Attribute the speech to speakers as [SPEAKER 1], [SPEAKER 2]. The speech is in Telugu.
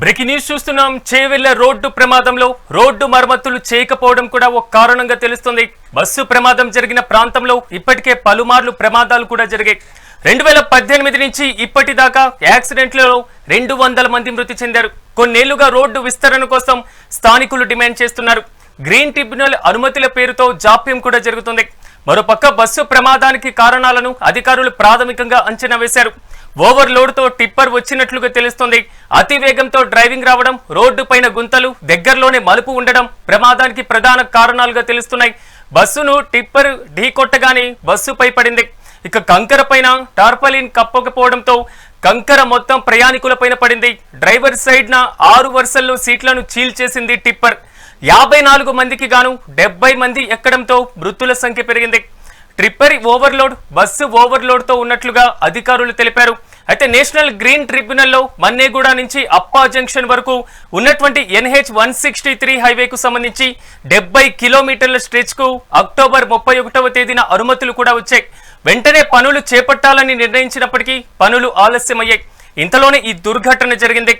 [SPEAKER 1] బ్రేకింగ్ న్యూస్ చూస్తున్నాం. చేవెళ్ళ రోడ్డు ప్రమాదంలో రోడ్డు మరమ్మతులు చేయకపోవడం కూడా ఒక కారణంగా తెలుస్తుంది. బస్సు ప్రమాదం జరిగిన ప్రాంతంలో ఇప్పటికే పలుమార్లు ప్రమాదాలు కూడా జరిగాయి. రెండు వేల పద్దెనిమిది నుంచి ఇప్పటిదాకా యాక్సిడెంట్లలో రెండు వందల మంది మృతి చెందారు. కొన్నేళ్ళుగా రోడ్డు విస్తరణ కోసం స్థానికులు డిమాండ్ చేస్తున్నారు. గ్రీన్ ట్రిబ్యునల్ అనుమతుల పేరుతో జాప్యం కూడా జరుగుతుంది. మరోపక్క బస్సు ప్రమాదానికి కారణాలను అధికారులు ప్రాథమికంగా అంచనా వేశారు. ఓవర్లోడ్తో టిప్పర్ వచ్చినట్లుగా తెలుస్తోంది. అతి వేగంతో డ్రైవింగ్ రావడం రోడ్డు పైన గుంతలు దగ్గరలోనే మలుపు ఉండడం ప్రమాదానికి ప్రధాన కారణాలుగా తెలుస్తున్నాయి. బస్సును టిప్పర్ ఢీకొట్టగానే బస్సుపై పడింది. ఇక కంకర పైన టార్పలిన్ కప్పకపోవడంతో కంకర మొత్తం ప్రయాణికుల పైన పడింది. డ్రైవర్ సైడ్ ఆరు వరుసల్లో సీట్లను చీల్చేసింది టిప్పర్. యాభై నాలుగు మందికి గాను డెబ్బై మంది ఎక్కడంతో మృతుల సంఖ్య పెరిగింది. ట్రిప్పర్ ఓవర్లోడ్ బస్సు ఓవర్లోడ్తో ఉన్నట్లుగా అధికారులు తెలిపారు. అయితే నేషనల్ గ్రీన్ ట్రిబ్యునల్లో మన్నేగూడ నుంచి అప్పా జంక్షన్ వరకు ఉన్నటువంటి ఎన్హెచ్ వన్ సిక్స్టీ త్రీ హైవేకు సంబంధించి డెబ్బై కిలోమీటర్ల స్ట్రెచ్కు అక్టోబర్ ముప్పై ఒకటవ తేదీన అనుమతులు కూడా వచ్చాయి. వెంటనే పనులు చేపట్టాలని నిర్ణయించినప్పటికీ పనులు ఆలస్యమయ్యాయి. ఇంతలోనే ఈ దుర్ఘటన జరిగింది.